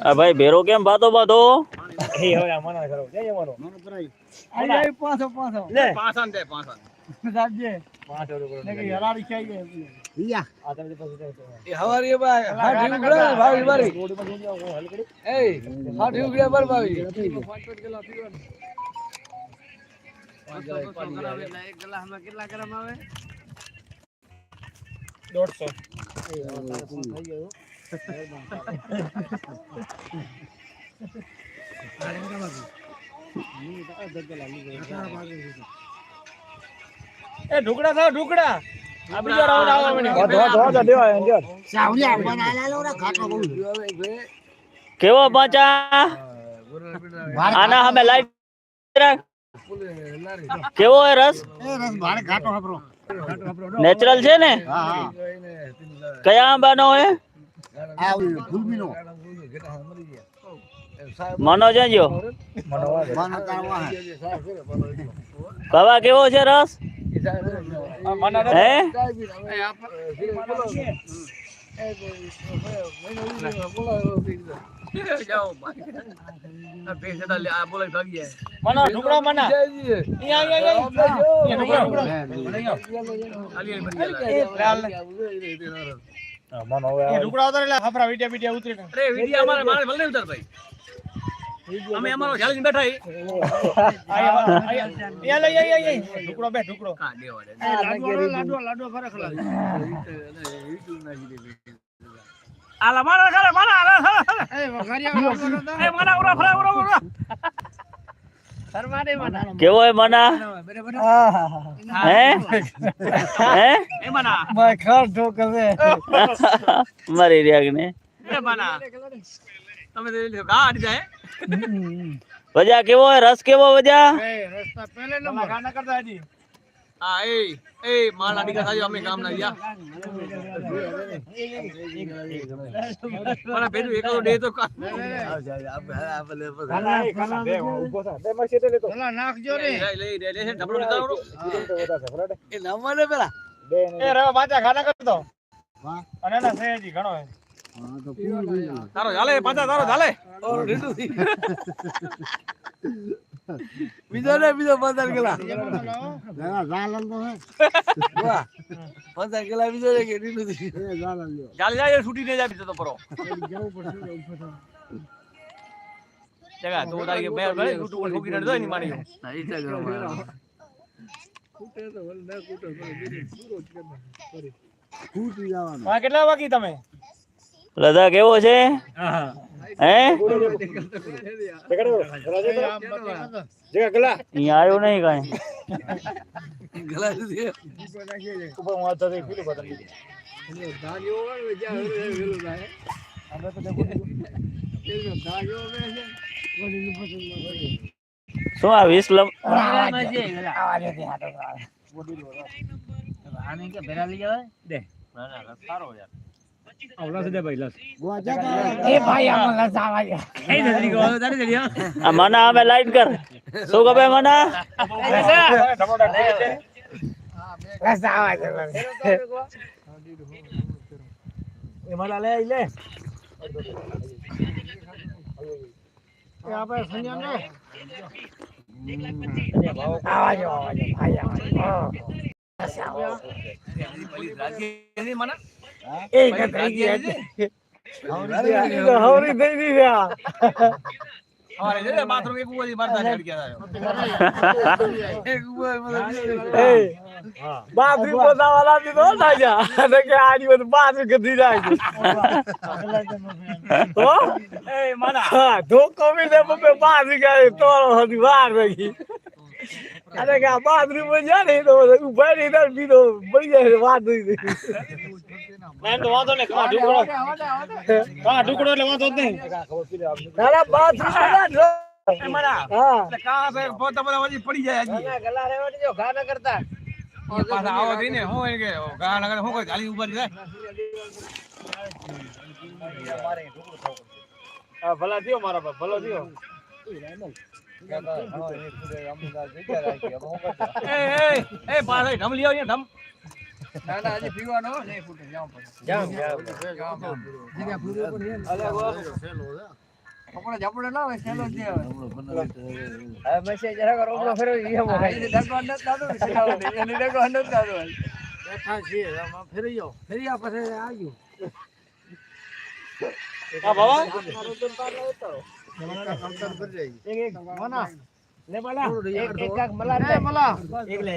આ ભાઈ ભેરો કેમ બાતો બાતો એ હવે આ મના કરો. જય મનો આઈ જાય પાછો પાછો. લે. પાછન દે પાછન. સાહેબજી પાંચ રૂપિયા ને કે હરાડી ખાઈ જાય આ તમે પછી એ હવારી બા હાઠી ઉગડે ભાવી મારી એ હાઠી ઉગડે બર ભાવી દોઢસો. એ ઢુકડા થાવ ઢુકડા આ બીજો રાઉન્ડ મને. કેવો પાચા આના અમે લાઈટ કેવો હે રસ? નેચરલ છે ને? કયા આંબાનો હે મનો જજો કવા કેવો છે રસ? હે? મના ઢુકડા મના અહીંયા અહીંયા મનો હવે એ ઢુકડા ઉતરે એટલે હફરા વિડિયા વિડિયા ઉતરી અરે વિડિયા અમારે મારે ભલે ઉતાર ભાઈ. અમે અમારો ખ્યાલ બેઠા હી. અહીંયા લઈ આઈ આઈ. ઢુકડો બે ઢુકડો હા દેવા દે. લાડો લાડો ફરક લાગે. આલા મારા ખાલે મારા આલા ખાલે એ વઘારિયા એ મારા ઉરા ફરા ઉરા ઉરા. કેવો હે મના? હે? હે મારી રેગ ને. એ મના. તમે તો લીધો ગા અડી જાય. વજા કેવો હે? રસ કેવો વજા? એ રસ્તા પહેલે નંબર. ગાના કરતા હજી. હા એ એ મારા ડીકા સાજો અમે કામ ના એકલો ડે તો સીધે લેતો પેલા નાખજો ને લઈ લઈ લે લે ઢબડો લીધા રો એ નંબર પેલા? એ રવા પાછા ગાના કરતો અને ના છે ઘણો તારો ચાલે પાછા તારો ચાલે બીજો ને બીજો પંદર કિલા પંદર કિલા બીજો ચાલે જાય છૂટી ને જાય બીજો તો પરો. જગા તો તારી કેટલા વાગી તમે? લદા કેવો છે? હું. હાથ ધરી પીલું બદલ આપણે તો દેખો શું આ વીસ લમ આવલા છે ભાઈ લસ એ ભાઈ આમાં લસાવા છે આ મના અમે લાઈટ કર શું ખબર મના લસાવા છે એમાં લે આઈ લે એ કતરી ગયા હવરી થઈ ગઈ જા બધું બાથરૂમ જાય ને તો ઊભા રહી બીજો બળી જાય વાત થઈ એમ તો વાંધો નહીં કાં ઢુકડો. કાં ઢુકડો એટલે જ નહીં. તારા પડી જાય ગલા રેવાડી જો ઘા ન કરતા. આવો થઈને હું કે હું ઊભા જાય? ભલા થયો મારા ભલો દિયો એ એ ઢમ ઢમ. ના ના હજી પીવાનો નહીં ફૂટે જાવ પડે જામ જામ જાવ કપડા જપડા ના હોય સેલો જ હવે મેસેજ જરા કરો ઓબળો ફેરો ઈ એમ હોય ડગો ન દાદો સેલો એને ડગો ન દાદો બેઠા છે આમાં ફેરી જાઓ. ફેરી આ પછી આવ્યું હા બાબા? એક એક મલા લે મલા. એક લે.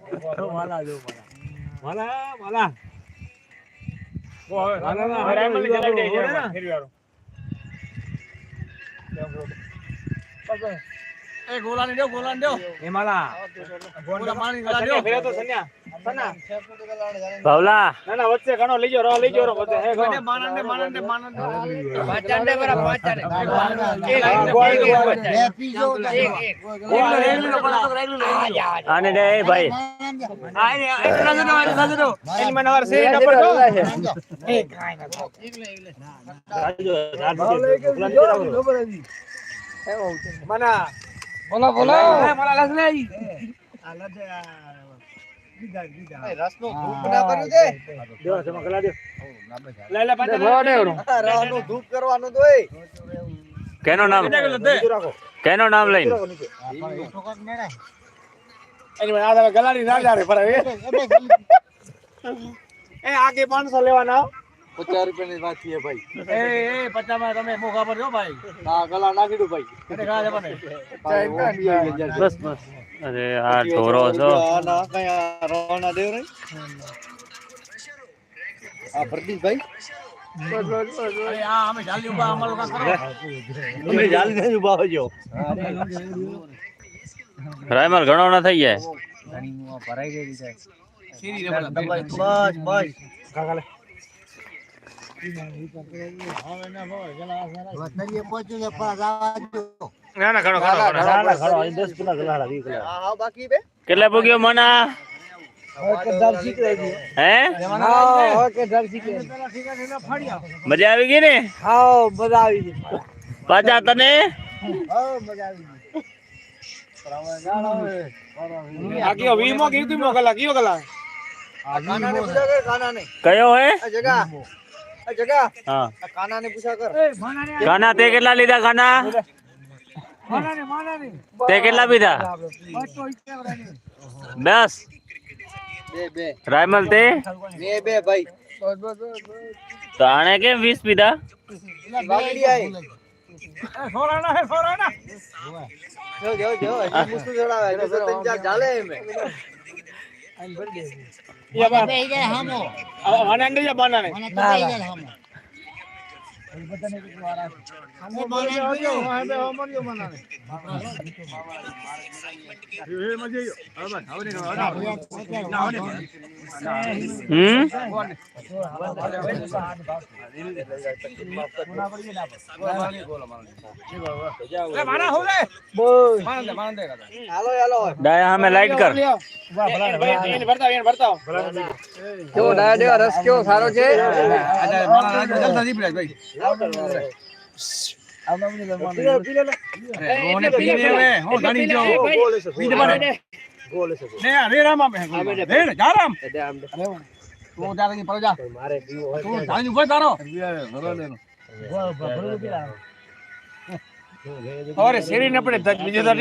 માલા માલા માલા ના રાયમલની દે છે ફેરી વાળો એ ગોલાને દેવ ગોલાને દેવ એ માલા. ગોલા પાણી ગલા દો. દેવ તો સન્યા. ભાવલા. ના ના વચ્ચે ઘણો લઈ રો લઈ જાઓ વચ્ચે હે ઘણો. માનંદે માનંદે માનંદે પાંચાંડે બરા પાંચાંડે એક આને દે એ ભાઈ. એની મને વાર સે નંબર દો મના. બોલો બોલો. માલા લસ લે રસનો ધૂપ ના કર્યું તે દેવો છે દે. લે લે પાછા રસનો ધૂપ કરવાનું તો કેનો નામ? કેનો નામ લઈને? એની મને આધારે ગલાડી ના પર એ આગે 500 લેવાના પચાસ રૂપિયાની વાત છે ભાઈ. એ એ પચામાં તમે મોખા પર જો ભાઈ. હા ગલા નાખી દો ભાઈ. બસ બસ. અરે આ ઢોરો છો. આ ના કઈ આ અમે દેવ રે આ કામ કરો? ઘણો ના થઈ જાય ના ઘણો ઘણો ઘણો હા બાકી બે કેટલા પૂગ્યો મના? હે? મજા આવી ગઈ ને? પાછા તને? આ કયો 20 મો કીધું મો કલા કયો પૂછા હે જગા. હા ઘણા તે કેટલા લીધા ઘણા તે કેટલા પીધા દસ રાયમલ તે બે બે ભાઈ તાણે કેમ વીસ પીધા જો જો જો મુસ્તુ જોડાવે તો તંજા જાલે મે 100 1000 હામો. 100 1000 બનાને. 100 1000 હામો. ડાયા સામે લાઈટ કર. કેવો ડાયા દેવા? રસ કેવો? સારો છે? શેરી ને પડે બીજો તો